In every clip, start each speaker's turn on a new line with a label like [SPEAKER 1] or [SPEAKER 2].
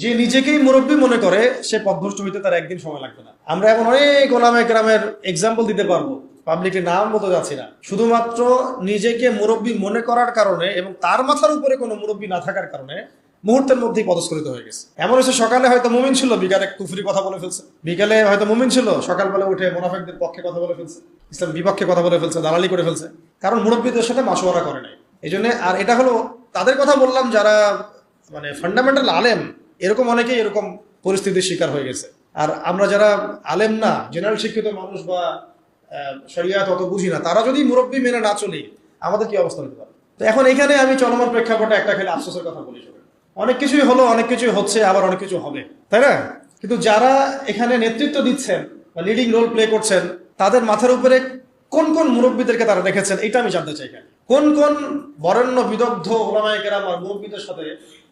[SPEAKER 1] যে নিজেকেই মুরব্বী মনে করে, সে পথভ্রষ্ট হইতে তার একদিন সময় লাগবে না। আমরা এখন অনেক ওলামা গ্রামের এক্সাম্পল দিতে পারব। পাবলিকের নাম মতো যাচ্ছি না। শুধুমাত্র নিজেকে মুরব্বী মনে করার কারণে এবং তার মাথার উপরে কোনো মুরব্বী না থাকার কারণে মুহূর্তের মধ্যেই পদস্খলিত হয়ে গেছে। এমন হচ্ছে সকালে হয়তো মুমিন ছিল, বিকালে কুফরি কথা বলে ফেলছে। বিকালে হয়তো মুমিন ছিল, সকালবেলা উঠে মোনাফেকদের পক্ষে কথা বলে ফেলছে, ইসলাম বিপক্ষে কথা বলে ফেলছে, দালালি করে ফেলছে। কারণ মুরব্বীদের সাথে মাসোয়ারা করে নাই। এই আর এটা হলো, তাদের কথা বললাম যারা মানে ফান্ডামেন্টাল আলেম এরকম অনেকেই এরকম পরিস্থিতির শিকার হয়ে গেছে। আর আমরা যারা আলেম না জেনারেল শিক্ষিত মানুষ বা শরিয়াত অত বুঝি না, তারা যদি মুরব্বী মেনে না চলি, আমাদের কি অবস্থা হতে পারে? তো এখন এখানে আমি চলমান প্রেক্ষাপটে একটা খেলে আফসোসের কথা বলি অনেক কিছুই হলো, অনেক কিছুই হচ্ছে, আবার অনেক কিছু হবে, তাই না? কিন্তু যারা এখানে নেতৃত্ব দিচ্ছেন বা লিডিং রোল প্লে করছেন, তাদের মাথার উপরে কোন কোন মুরব্বীদেরকে তারা রেখেছেন এটা আমি জানতে চাই। কোন কোন বরেণ্য বিদগ্ধ ওলামায় কেরাম আর মুরব্বীদের সাথে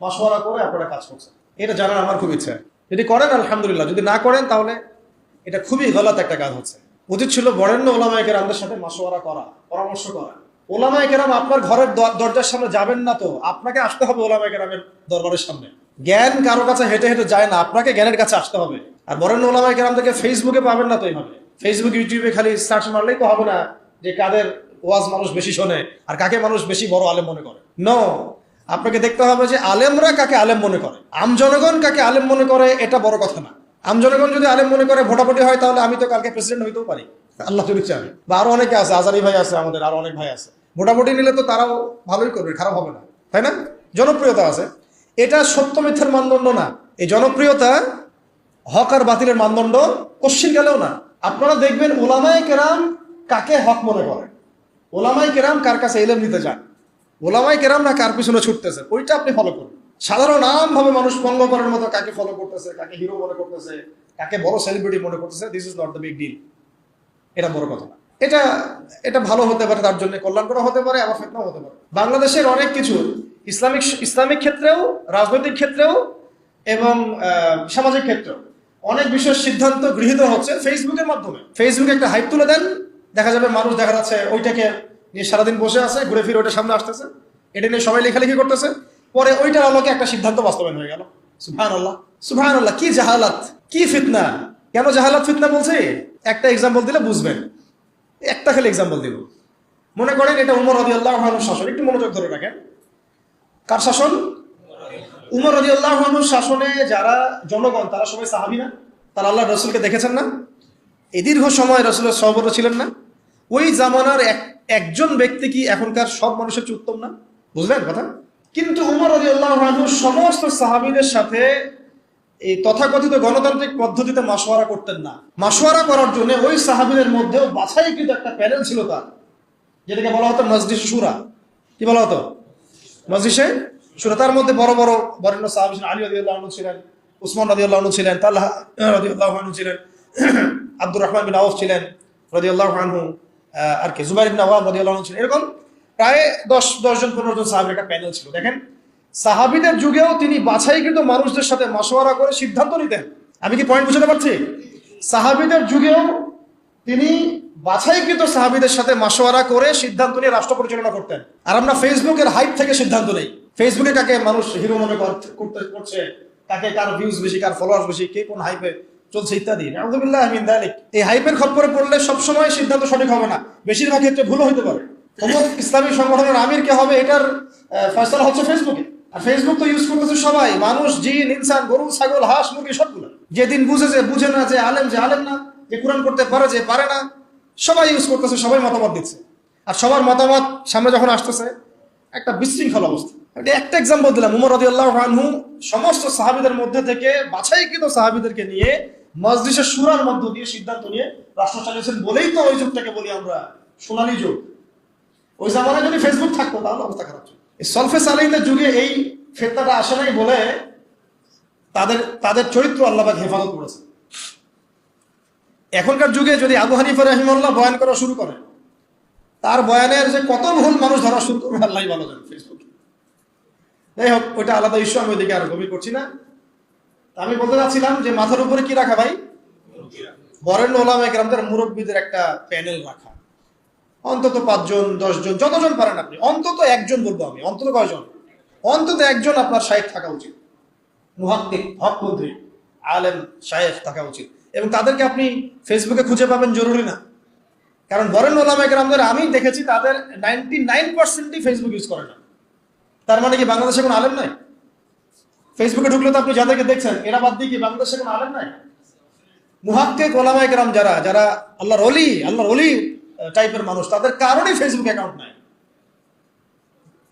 [SPEAKER 1] মাসোয়ারা করে আপনারা কাজ করছেন? এটা জানার আমার খুব ইচ্ছা। যদি করেন, আলহামদুলিল্লাহ। যদি না করেন, তাহলে এটা খুবই গলত একটা কাজ হচ্ছে। উচিত ছিল বরেণ্য ওলামায় কেরামদের সাথে মাসোয়ারা করা, পরামর্শ করা। ওলামায় কেরাম আপনার ঘরের দরজার সামনে যাবেন না তো, আপনাকে আসতে হবে ওলামায় কেরামের দরবারের সামনে। জ্ঞান কারও কাছে হেঁটে হেঁটে যায় না, আপনাকে জ্ঞানের কাছে আসতে হবে। আর বরেণ্য ওলামায় থেকে ফেসবুকে পাবেন না তো এইভাবে। ফেসবুক ইউটিউবে খালি সার্চ মারলেই তো হবে না যে কাদের ওয়াজ মানুষ বেশি শোনে আর কাকে মানুষ বেশি বড় আলে মনে করে। নো আপনাকে দেখতে হবে যে আলেমরা কাকে আলেম মনে করে। আম জনগণ কাকে আলেম মনে করে, এটা বড় কথা না। আম জনগণ যদি আলেম মনে করে, ভোটাভুটি হয়, তাহলে আমি তো কালকে প্রেসিডেন্ট হইতেও পারি। আল্লাহ যদি চান বা আরও অনেকে আছে, আজারি ভাই আছে আমাদের, আরও অনেক ভাই আছে। ভোটাভুটি নিলে তো তারাও ভালোই করবে, খারাপ হবে না। তাই না? জনপ্রিয়তা আছে। এটা সত্য মিথ্যার মানদণ্ড না। এই জনপ্রিয়তা হক আর বাতিলের মানদণ্ড কশ্চিন গেলেও না। আপনারা দেখবেন ওলামায় কেরাম কাকে হক মনে করে? ওলামাই কেরাম কার কাছে এলেম নিতে যান ওলামাই কেরাম না কার পিছনে ছুটতেছে? ওইটা আপনি ফলো করুন। সাধারণ আম ভাবে মানুষ পঙ্গ করার মতো কাকে ফলো করতেছে, কাকে হিরো মনে করতেছে, কাকে বড় সেলিব্রিটি মনে করতেছে this is not the big deal এটা বড় কথা এটা এটা ভালো হতে পারে, তার জন্য কল্যাণকর হতে পারে, আবার ফেতনাও হতে পারে। বাংলাদেশের অনেক কিছু ইসলামিক ইসলামিক ক্ষেত্রেও, রাজনৈতিক ক্ষেত্রেও এবং সামাজিক ক্ষেত্রেও অনেক বিষয়ের সিদ্ধান্ত গৃহীত হচ্ছে ফেসবুকের মাধ্যমে। ফেসবুকে একটা হাইপ তুলে দেন, দেখা যাবে মানুষ দেখা যাচ্ছে ওইটাকে নিয়ে সারাদিন বসে আছে, ঘুরে ফিরে ওইটা সামনে আসতেছে। এটা নিয়ে সবাই লেখালেখি করতেছে। পরে ওইটার আলোকে একটা সিদ্ধান্ত বাস্তবায়ন হয়ে গেল। সুভান আল্লাহ সুভান আল্লাহ কি জাহালাত, কি ফিতনা। কেন জাহালাত ফিতনা বলছে? একটা এক্সাম্পল দিলে বুঝবেন। একটা খালি এক্সাম্পল দিব। মনে করেন এটা উমর রবি আল্লাহ শাসন। একটু মনোযোগ ধরে রাখেন। কার শাসন? উমর রবি আল্লাহ শাসনে যারা জনগণ, তারা সবাই সাহাবি না? তারা আল্লাহ রসুলকে দেখেছেন না? এই দীর্ঘ সময় রসুলের সহবত ছিলেন না? ওই জামানার এক একজন ব্যক্তি কি এখনকার সব মানুষের চেয়ে উত্তম না? বুঝলেন কথা? কিন্তু উমর আল্লাহ সমস্ত সাহাবিদের সাথে এই তথাকথিত গণতান্ত্রিক পদ্ধতিতে মাসোয়ারা করতেন না। মাসোয়ারা করার জন্য ওই সাহাবিদের মধ্যেও বাছাইকৃত একটা প্যানেল ছিল তার যেটাকে বলা হতো মসজিদ সুরা কি বলা হতো? মসজিদে সুরা তার মধ্যে বড় বড় বরেণ্য সাহাবি আলী আনহু ছিলেন উসমান রাদিয়াল্লাহু আনহু ছিলেন তাল্লাহ রাদিয়াল্লাহু আনহু ছিলেন আব্দুর রহমান বিন আউফ ছিলেন আহ, আর কি? জুবাইর ইবনে আওয়াম আনহু এরকম প্রায় দশ দশ জন, পনেরো জন সাহাবির একটা প্যানেল ছিল। দেখেন, সাহাবিদের যুগেও তিনি বাছাইকৃত মানুষদের সাথে মাসোয়ারা করে সিদ্ধান্ত নিতেন। আমি কি পয়েন্ট বুঝতে পারছি? সাহাবিদের যুগেও তিনি বাছাইকৃত সাহাবিদের সাথে মাসোয়ারা করে সিদ্ধান্ত নিয়ে রাষ্ট্র পরিচালনা করতেন। আর আমরা ফেসবুকের হাইপ থেকে সিদ্ধান্ত নেই। ফেসবুকে কাকে মানুষ হিরো মনে কর- করতে, করছে? কাকে কার ভিউজ বেশি, কার ফলোয়ার্স বেশি? কে কোন হাইপে চলছে ইত্যাদি। এই হাইপের খপ্পরে পড়লে সবসময় সিদ্ধান্ত সঠিক হবে না। বেশিরভাগ ক্ষেত্রে ভুল হইতে পারে। অমুক ইসলামী সংগঠনের আমির কে হবে, এটার ফয়সালা হচ্ছে ফেসবুকে আর ফেসবুক তো ইউজ করতেছে সবাই। মানুষ, জিন, ইনসান, গরু, ছাগল, হাঁস, মুরগি, সবগুলো। যেদিন বুঝে যে বুঝে না যে আলেম যে আলেম না, যে কোরআন করতে পারে, যে পারে না, সবাই ইউজ করতেছে, সবাই মতামত দিচ্ছে। আর সবার মতামত সামনে যখন আসতেছে, একটা বিশৃঙ্খল অবস্থা। একটা এক্সাম্পল দিলাম, উমর রদি আল্লাহ সমস্ত সাহাবিদের মধ্যে থেকে বাছাইকৃত সাহাবিদেরকে নিয়ে মসজিদের সুরার মধ্য দিয়ে সিদ্ধান্ত নিয়ে রাষ্ট্র চালিয়েছেন বলেই তো ওই যুগটাকে বলি আমরা, সোনালী যুগ। ওই জামানায় যদি ফেসবুক থাকতো, তাহলে অবস্থা খারাপ ছিল। সলফে সালাইনের যুগে এই ফেতনাটা আসে নাই বলে তাদের তাদের চরিত্র আল্লাহবাক হেফাজত করেছে। এখনকার যুগে যদি আবু হানিফা রহিমুল্লাহ বয়ান করা শুরু করে, তার বয়ানের যে কত ভুল মানুষ ধরা শুরু করবে আল্লাহ ভালো জানে ফেসবুকে যাই হোক, ওইটা আলাদা ইস্যু আমি ওইদিকে আর গভীর করছি না। আমি বলতে চাচ্ছিলাম যে মাথার উপরে কি রাখা ভাই? বরেণ্য ওলামা গ্রামদের মুরব্বীদের একটা প্যানেল রাখা। অন্তত পাঁচজন, দশজন, যতজন পারেন আপনি, অন্তত একজন বলব আমি, অন্তত কয়জন? অন্তত একজন আপনার সাইড থাকা উচিত। মুহাক্কিক হকপন্থী আলেম শায়েখ থাকা উচিত। এবং তাদেরকে আপনি ফেসবুকে খুঁজে পাবেন জরুরি না। কারণ বরেন ওলামা একরামদের আমি দেখেছি, তাদের নাইনটি নাইন পার্সেন্টই ফেসবুক ইউজ করে না। তার মানে কি বাংলাদেশে কোনো আলেম নাই? ফেসবুকে ঢুকলে তো আপনি যাদেরকে দেখছেন, এরা বাদ দিয়ে কি বাংলাদেশে কোনো আলেম নাই? মুহাক্কে ওলামা একরাম যারা যারা আল্লাহর অলি আল্লাহর অলি টাইপের মানুষ, তাদের কারণেই ফেসবুক অ্যাকাউন্ট নাই।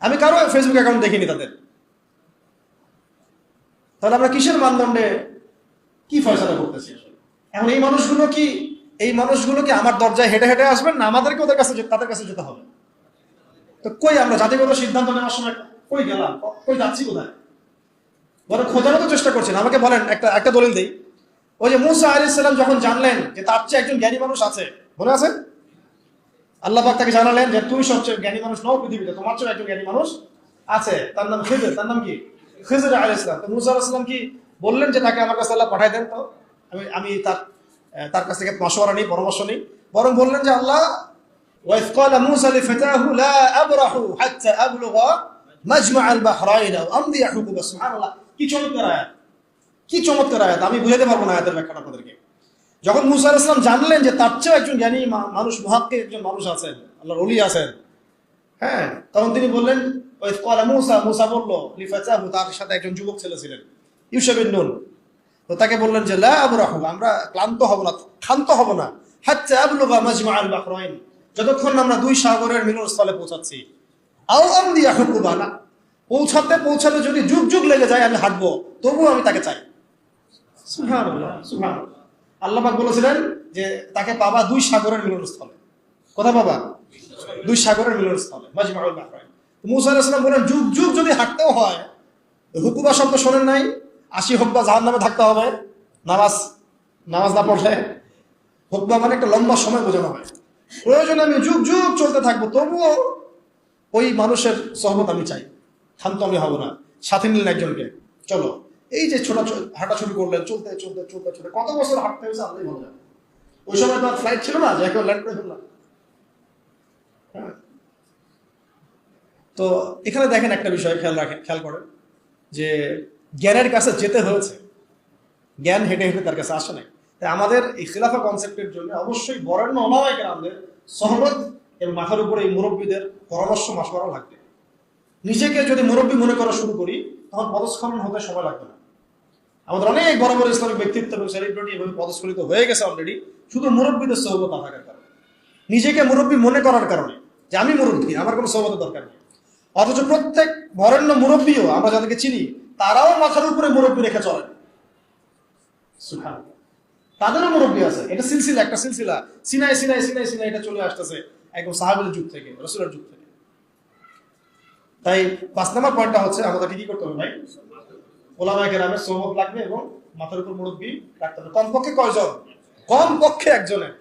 [SPEAKER 1] আমি কারও ফেসবুক অ্যাকাউন্ট দেখিনি তাদের। তাহলে আমরা কিসের মানদণ্ডে কি ফয়সলা করতেছি? এখন এই মানুষগুলো কি, এই মানুষগুলো কি আমার দরজায় হেঁটে হেঁটে আসবেন না? আমাদেরকে ওদের কাছে তাদের কাছে যেতে হবে। তো কই আমরা জাতিগত সিদ্ধান্ত নেওয়ার সময় কই গেলাম? কই যাচ্ছি কোথায়? বরং খোঁজারও তো চেষ্টা করছেন আমাকে বলেন একটা একটা দলিল দেই ওই যে মুসা আলী সাল্লাম যখন জানলেন যে তার চেয়ে একজন জ্ঞানী মানুষ আছে মনে আছে আল্লাহ পাক তাকে জানালেন যে তুমি সবচেয়ে জ্ঞানী মানুষ নও পৃথিবীতে তোমার চেয়ে একজন জ্ঞানী মানুষ আছে তার নাম খিজর তার নাম কি খিজর আলী ইসলাম তো মুসা আলাইহিস সালাম কি বললেন যে তাকে আমার কাছে আল্লাহ পাঠাই দেন তো আমি আমি তার আহ, তার কাছ থেকে মশওয়ারা নিই পরামর্শ নিই বরং বললেন যে আল্লাহ وإذ قال موسى لفتاه لا أبرح حتى أبلغ مجمع البحرين أو أمضي حقوبا سبحان الله কি চমৎকার আয়াত? কি চমৎকার আয়াত? আমি বুঝাতে পারব না আয়াতের ব্যাখ্যাটা আপনাদেরকে। যখন মুসা আলাইহিস সালাম জানলেন যে তার চেয়েও একজন জ্ঞানী মানুষ মহাক্কে একজন মানুষ আছেন, আল্লাহর অলি আছেন হ্যাঁ তখন তিনি বললেন ওই মুসা মুসা বলল লিফাচাহু তার সাথে একজন যুবক ছেলে ছিলেন ইউসেফিন নুন। তো তাকে বললেন যে, লা আবরাহু আমরা ক্লান্ত হব না, ক্ষান্ত হব না, হাত্তা আবলুগা মাজমা আল বাহরাইন, যতক্ষণ আমরা দুই সাগরের মিলনস্থলে পৌঁছাচ্ছি। আও আমদিয়া হুকুবা না পৌঁছাতে পৌঁছাতে যদি যুগ যুগ লেগে যায়, আমি হাঁটবো। তবুও আমি তাকে চাই। সুবহানাল্লাহ সুবহানাল্লাহ। আল্লাহ বলেছিলেন যে, তাকে পাবা দুই সাগরের মিলনস্থলে। কোথায় পাবা? দুই সাগরের মিলনস্থলে, মাজমাউল বাহরাইন তো মুসা আলাইহিস সালাম বলেন, যুগ যুগ যদি হাঁটতেও হয়, হুকুবা শব্দ শোনেন নাই, আশি হুকবা জাহান নামে থাকতে হবে, নামাজ নামাজ না পড়লে হুকবা মানে একটা লম্বা সময় বোঝানো হয়। প্রয়োজনে আমি যুগ যুগ চলতে থাকব, তবুও ওই মানুষের সহমত আমি চাই। ক্ষান্ত আমি হব না। সাথে নিলেন একজনকে। চলো। এই যে ছোট ছোট হাঁটা শুরু করলেন, চলতে চলতে চলতে চলতে। কত বছর হাঁটতে হয়েছে আল্লাহ ভালো জানে ওই সময় তো ফ্লাইট ছিল না যে ল্যান্ড করে ফেললাম। হ্যাঁ। তো এখানে দেখেন একটা বিষয় খেয়াল রাখেন খেয়াল করেন, যে জ্ঞানের কাছে যেতে হয়েছে। জ্ঞান হেঁটে হেঁটে তার কাছে আসে নাই। তাই আমাদের এই খিলাফা কনসেপ্টের জন্য অবশ্যই বরেণ্য ওলামাইকে আমাদের সহমত এবং মাথার উপরে এই মুরব্বীদের পরামর্শ মাসমারা লাগবে। নিজেকে যদি মুরব্বী মনে করা শুরু করি, তখন পদস্খলন হতে সময় লাগবে না। আমাদের অনেক বড় বড় ইসলামিক ব্যক্তিত্ব এবং সেলিব্রিটি এভাবে পদস্খলিত হয়ে গেছে অলরেডি শুধু মুরব্বীদের সহবত না থাকার কারণে। নিজেকে মুরব্বী মনে করার কারণে, যে আমি মুরব্বী, আমার কোনো সহবতের দরকার নেই। অথচ প্রত্যেক বরেণ্য মুরব্বীও, আমরা যাদেরকে চিনি, তারাও মাথার উপরে মুরব্বী রেখে চলেন। তাদেরও মুরব্বী আছে। এটা সিলসিলা, একটা সিলসিলা। সিনাই সিনাই সিনাই সিনাই এটা চলে আসতেছে একদম সাহাবের যুগ থেকে, রসুলের যুগ থেকে। তাই পাঁচ নম্বর পয়েন্টটা হচ্ছে আমাদেরকে কি করতে হবে ভাই? ওলামায় কেরামের সহমত লাগবে এবং মাথার উপর মুরব্বী রাখতে হবে কমপক্ষে কয়জন? কমপক্ষে একজনের।